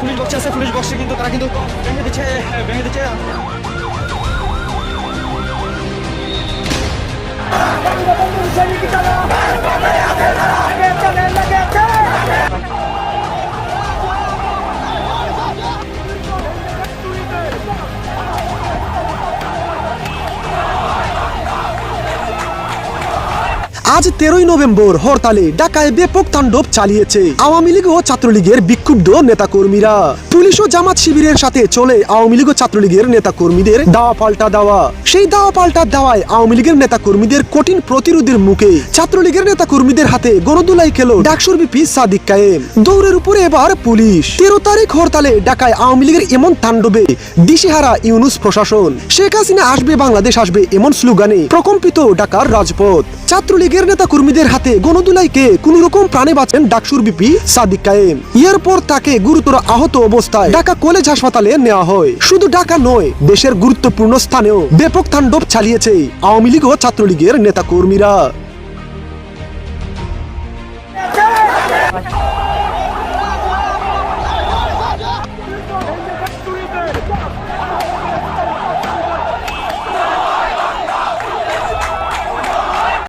Police বক্সে আছে police বক্সে কিন্তু তারা কিন্তু ভেঙে দিচ্ছে ভেঙে দিচ্ছে। আজ তেরোই নভেম্বর, হরতালে ঢাকায় ব্যাপক তাণ্ডব চালিয়েছে আওয়ামী লীগ ও ছাত্রলীগের বিক্ষুব্ধ নেতাকর্মীরা। পুলিশ ও জামাত শিবিরের সাথে চলে আওয়ামী লীগ ও ছাত্রলীগের নেতাকর্মীদের দাওয়া পাল্টা দেওয়া। সেই দাওয়া পাল্টা দেওয়ায় আওয়ামী লীগের নেতাকর্মীদের কঠিন প্রতিরোধের মুখে ছাত্রলীগের নেতাকর্মীদের হাতে গণদুলাই খেল ডাকসুর বিপি সাদিক কায়েম। দৌড়ের উপরে এবার পুলিশ। তেরো তারিখ হরতালে ঢাকায় আওয়ামী লীগের এমন তাণ্ডবে দিশেহারা ইউনুস প্রশাসন। শেখ হাসিনা আসবে, বাংলাদেশ আসবে এমন স্লোগানে প্রকম্পিত ঢাকার রাজপথ। আগের নেতা কর্মীদের হাতে গণদুলাইকে কোন রকম প্রাণে বাঁচেন ডাকসুর বিপি সাদিক কায়েম। এরপর তাকে গুরুতর আহত অবস্থায় ঢাকা কলেজ হাসপাতালে নেওয়া হয়। শুধু ঢাকা নয়, দেশের গুরুত্বপূর্ণ স্থানেও ব্যাপক তাণ্ডব চালিয়েছে আওয়ামী লীগ ও ছাত্রলীগের নেতা কর্মীরা